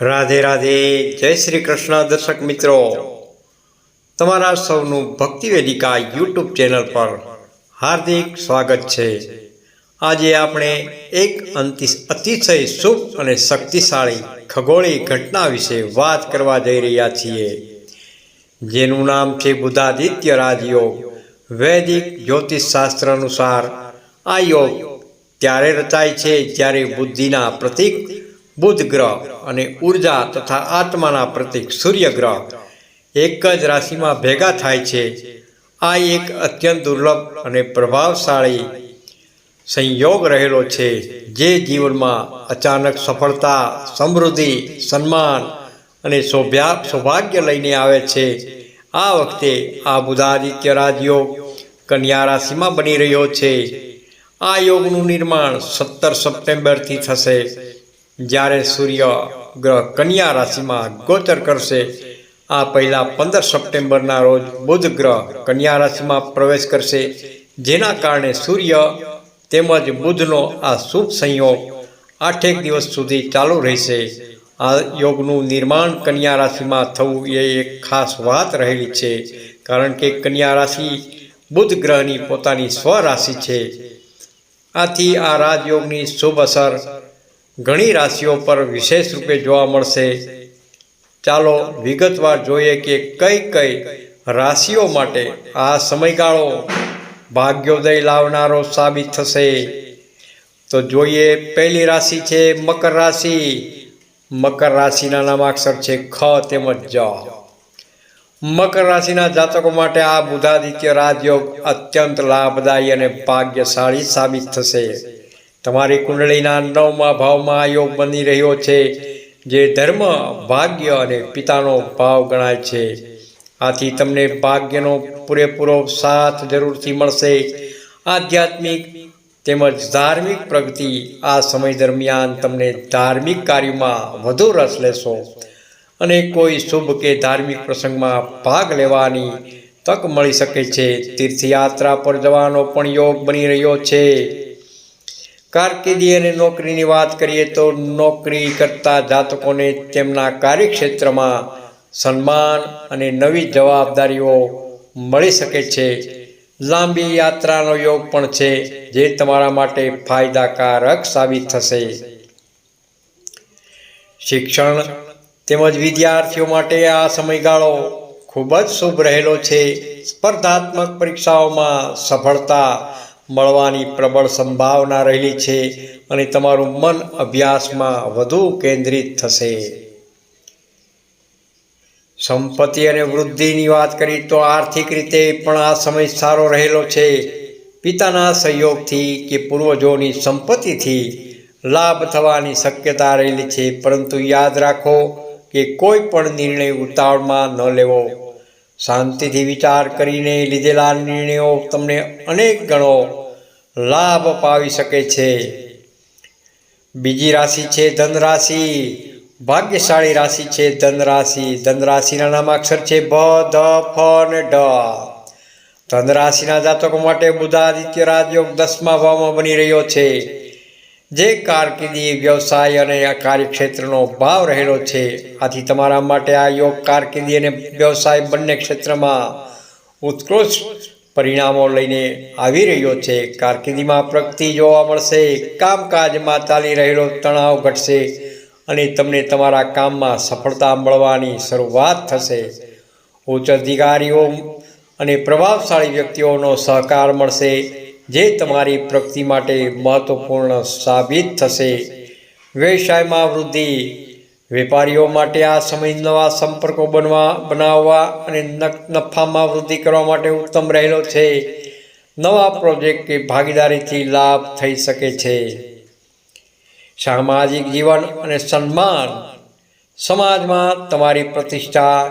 રાધે રાધે, જય શ્રી કૃષ્ણ દર્શક મિત્રો. તમારા સૌનું ભક્તિ વેદિકા યુટ્યુબ ચેનલ પર હાર્દિક સ્વાગત છે. આજે આપણે એક અંતિ અતિશય શુભ અને શક્તિશાળી ખગોળી ઘટના વિશે વાત કરવા જઈ રહ્યા છીએ, જેનું નામ છે બુધાદિત્ય રાજયોગ. વૈદિક જ્યોતિષ શાસ્ત્ર અનુસાર આ યોગ ત્યારે રચાય છે જ્યારે બુદ્ધિના પ્રતીક બુધ ગ્રહ અને ઊર્જા તથા આત્માના પ્રતીક સૂર્ય ગ્રહ એક જ રાશિમાં ભેગા થાય છે. આ એક અત્યંત દુર્લભ અને પ્રભાવશાળી સંયોગ રહેલો છે જે જીવનમાં અચાનક સફળતા, સમૃદ્ધિ, સન્માન અને સૌભ્યા સૌભાગ્ય લઈને આવે છે. આ વખતે આ બુધાદિત્ય રાજયોગ કન્યા રાશિમાં બની રહ્યો છે. આ યોગનું નિર્માણ સત્તર સપ્ટેમ્બરથી થશે. જ્યારે સૂર્ય ગ્રહ કન્યા રાશિમાં ગોચર કરશે, આ પહેલાં પંદર સપ્ટેમ્બરના રોજ બુધ ગ્રહ કન્યા રાશિમાં પ્રવેશ કરશે, જેના કારણે સૂર્ય તેમજ બુધનો આ શુભ સંયોગ આઠેક દિવસ સુધી ચાલુ રહેશે. આ યોગનું નિર્માણ કન્યા રાશિમાં થવું એ એક ખાસ વાત રહેલી છે, કારણ કે કન્યા રાશિ બુધ ગ્રહની પોતાની સ્વરાશિ છે. આથી આ રાજયોગની શુભ અસર ઘણી રાશિઓ પર વિશેષ રૂપે જોવા મળશે. ચાલો વિગતવાર જોઈએ કે કઈ કઈ રાશિઓ માટે આ સમયગાળો ભાગ્યોદય લાવનારો સાબિત થશે. તો જોઈએ, પહેલી રાશિ છે મકર રાશિ. મકર રાશિના નામાક્ષર છે ખ તેમજ જ. મકર રાશિના જાતકો માટે આ બુધાદિત્ય રાજયોગ અત્યંત લાભદાયી અને ભાગ્યશાળી સાબિત થશે. તમારી કુંડળીના નવમા ભાવમાં આ યોગ બની રહ્યો છે, જે ધર્મ, ભાગ્ય અને પિતાનો ભાવ ગણાય છે. આથી તમને ભાગ્યનો પૂરેપૂરો સાથ જરૂરથી મળશે. આધ્યાત્મિક તેમજ ધાર્મિક પ્રગતિ આ સમય દરમિયાન તમને ધાર્મિક કાર્યમાં વધુ રસ લેશો અને કોઈ શુભ કે ધાર્મિક પ્રસંગમાં ભાગ લેવાની તક મળી શકે છે. તીર્થયાત્રા પર જવાનો પણ યોગ બની રહ્યો છે. કારકિર્દી અને નોકરીની વાત કરીએ તો નોકરી કરતા જાતકોને તેમના કાર્યક્ષેત્રમાં સન્માન અને નવી જવાબદારીઓ મળી શકે છે. લાંબી યાત્રાનો યોગ પણ છે, જે તમારા માટે ફાયદાકારક સાબિત થશે. શિક્ષણ તેમજ વિદ્યાર્થીઓ માટે આ સમયગાળો ખૂબ જ શુભ રહેલો છે. સ્પર્ધાત્મક પરીક્ષાઓમાં સફળતા મળવાની પ્રબળ સંભાવના રહેલી છે અને તમારું મન અભ્યાસમાં વધુ કેન્દ્રિત થશે. સંપત્તિ અને વૃદ્ધિની વાત કરી તો આર્થિક રીતે પણ આ સમય સારો રહેલો છે. પિતાના સહયોગથી કે પૂર્વજોની સંપત્તિથી લાભ થવાની શક્યતા રહેલી છે. પરંતુ યાદ રાખો કે કોઈ પણ નિર્ણય ઉતાવળમાં ન લેવો. શાંતિથી વિચાર કરીને લીધેલા નિર્ણયો તમને અનેક ગણો લાભ પાવી શકે છે. બીજી રાશિ છે ધન રાશિ ભાગ્યશાળી રાશિ છે ધન રાશિ ધન રાશિના નામાક્ષર છે ભ ધ ફ અને ઢ ધન રાશિના જાતકો માટે બુધાદિત્ય રાજયોગ દસમા ભાવમાં બની રહ્યો છે. જે કારકિર્દી, વ્યવસાય અને કાર્યક્ષેત્રનો ભાવ રહેલો છે, આથી તમારા માટે આ યોગ, કારકિર્દી અને વ્યવસાય બંને ક્ષેત્રમાં ઉત્કૃષ્ટ પરિણામો લઈને આવી રહ્યો છે. કારકિર્દીમાં પ્રગતિ જોવા મળશે કામકાજમાં ચાલી રહેલો તણાવ ઘટશે અને તમને તમારા કામમાં સફળતા મળવાની શરૂઆત થશે. ઉચ્ચ અધિકારીઓ અને પ્રભાવશાળી વ્યક્તિઓનો સહકાર મળશે. જે તમારી પ્રગતિ માટે મહત્વપૂર્ણ સાબિત થશે. વ્યવસાયમાં વૃદ્ધિ, વેપારીઓ માટે આ સમય નવા સંપર્કો બનવા, બનાવવા અને નફામાં વૃદ્ધિ કરવા માટે ઉત્તમ રહેલો છે. નવા પ્રોજેક્ટ કે ભાગીદારીથી લાભ થઈ શકે છે. સામાજિક જીવન અને સન્માન. સમાજમાં તમારી પ્રતિષ્ઠા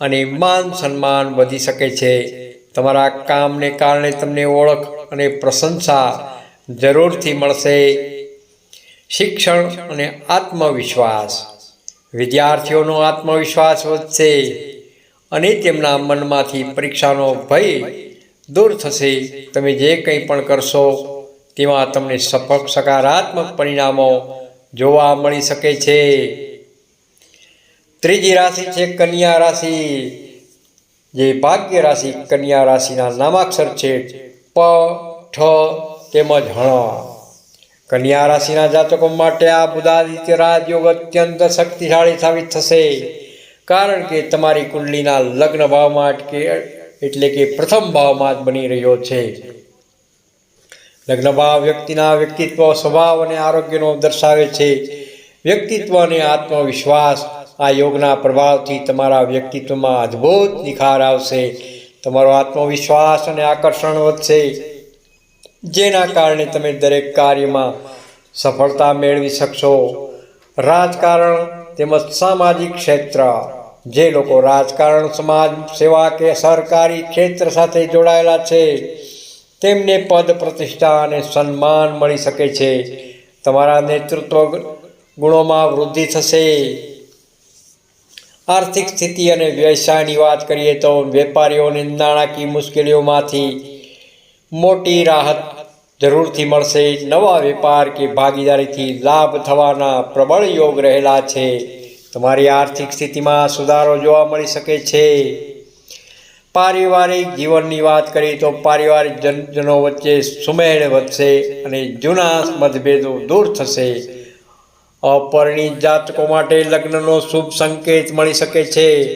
અને માન સન્માન વધી શકે છે. તમારા કામને કારણે તમને ઓળખ અને પ્રશંસા જરૂરથી મળશે. શિક્ષણ અને આત્મવિશ્વાસ. વિદ્યાર્થીઓનો આત્મવિશ્વાસ વધશે અને તેમના મનમાંથી પરીક્ષાનો ભય દૂર થશે. તમે જે કંઈ પણ કરશો, તેમાં તમને સફળ, સકારાત્મક પરિણામો જોવા મળી શકે છે. ત્રીજી રાશિ છે કન્યા રાશિ. જે ભાગ્ય રાશિ કન્યા રાશિના નામાક્ષર છે. પ ઠ તેમજ હણ. કન્યા રાશિના જાતકો માટે આ બુધાદિત્ય રાજયોગ અત્યંત શક્તિશાળી સાબિત થશે. કારણ કે તમારી કુંડલીના લગ્ન ભાવમાં અટકે, એટલે કે પ્રથમ ભાવમાં જ બની રહ્યો છે. લગ્ન ભાવ વ્યક્તિના વ્યક્તિત્વ, સ્વભાવ અને આરોગ્યનો દર્શાવે છે. વ્યક્તિત્વ અને આત્મવિશ્વાસ આ યોગના પ્રભાવથી તમારા વ્યક્તિત્વમાં અદ્ભુત નિખાર આવશે. તમારો આત્મવિશ્વાસ અને આકર્ષણ વધશે. જેના કારણે તમે દરેક કાર્યમાં સફળતા મેળવી શકશો. રાજકારણ તેમજ સામાજિક ક્ષેત્ર, જે લોકો રાજકારણ, સમાજ સેવા કે સરકારી ક્ષેત્ર સાથે જોડાયેલા છે, તેમને પદ, પ્રતિષ્ઠા અને સન્માન મળી શકે છે. તમારા નેતૃત્વ ગુણોમાં વૃદ્ધિ થશે. આર્થિક સ્થિતિ અને વ્યવસાયની વાત કરીએ તો વેપારીઓને નાણાકીય મુશ્કેલીઓમાંથી મોટી રાહત જરૂરથી મળશે. નવા વેપાર કે ભાગીદારીથી લાભ થવાના પ્રબળ યોગ રહેલા છે. તમારી આર્થિક સ્થિતિમાં સુધારો જોવા મળી શકે છે. પારિવારિક જીવનની વાત કરીએ તો પારિવારિક જનજનો વચ્ચે સુમેળ વધશે અને જૂના મતભેદો દૂર થશે. અપરિણિત જાતકો માટે લગ્નનો શુભ સંકેત મળી શકે છે.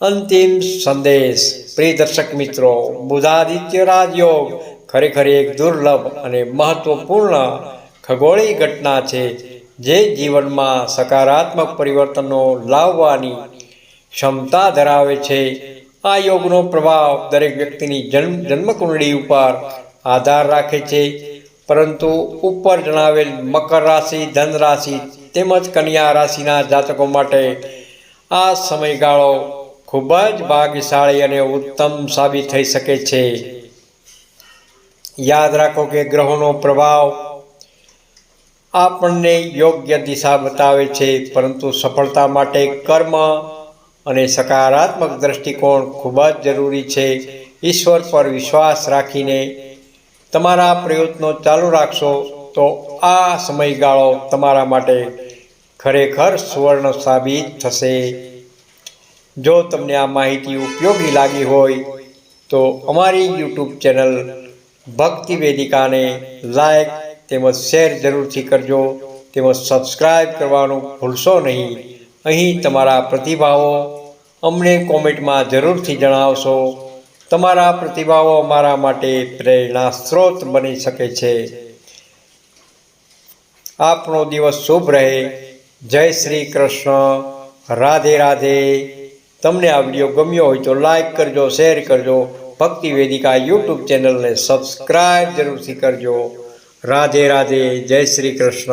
અંતિમ સંદેશ. પ્રિય દર્શક મિત્રો, બુધાદિત્ય રાજયોગ ખરેખર એક દુર્લભ અને મહત્વપૂર્ણ ખગોળીય ઘટના છે, જે જીવનમાં સકારાત્મક પરિવર્તનો લાવવાની ક્ષમતા ધરાવે છે. આ યોગનો પ્રભાવ દરેક વ્યક્તિની જન્મ જન્મકુંડળી ઉપર આધાર રાખે છે. પરંતુ ઉપર જણાવેલ મકર રાશિ, ધન રાશિ તેમજ કન્યા રાશિના જાતકો માટે આ સમયગાળો ખૂબ જ ભાગ્યશાળી અને ઉત્તમ સાબિત થઈ શકે છે. યાદ રાખો કે ગ્રહોનો પ્રભાવ આપણને યોગ્ય દિશા બતાવે છે, પરંતુ સફળતા માટે કર્મ અને સકારાત્મક દ્રષ્ટિકોણ ખૂબ જ જરૂરી છે. ઈશ્વર પર વિશ્વાસ રાખીને તમારા પ્રયત્નો ચાલુ રાખશો તો આ સમયગાળો તમારા માટે ખરેખર સુવર્ણ સાબિત થશે. જો તમને આ માહિતી ઉપયોગી લાગી હોય તો અમારી યુટ્યુબ ચેનલ ભક્તિ વેદિકાને લાઈક તેમજ શેર જરૂરથી કરજો. તેમજ સબસ્ક્રાઈબ કરવાનું ભૂલશો નહીં. અહીં તમારા પ્રતિભાવો અમને કોમેન્ટમાં જરૂરથી જણાવશો. તમારા પ્રતિભાવો મારા માટે પ્રેરણા સ્ત્રોત બની શકે છે. આપનો દિવસ શુભ રહે. જય શ્રી કૃષ્ણ. રાધે રાધે. તમને આ વીડિયો ગમ્યો હોય તો લાઈક કરજો, શેર કરજો. ભક્તિ વેદિકા યુટ્યુબ ચેનલને સબસ્ક્રાઈબ જરૂરથી કરજો. રાધે રાધે. જય શ્રી કૃષ્ણ.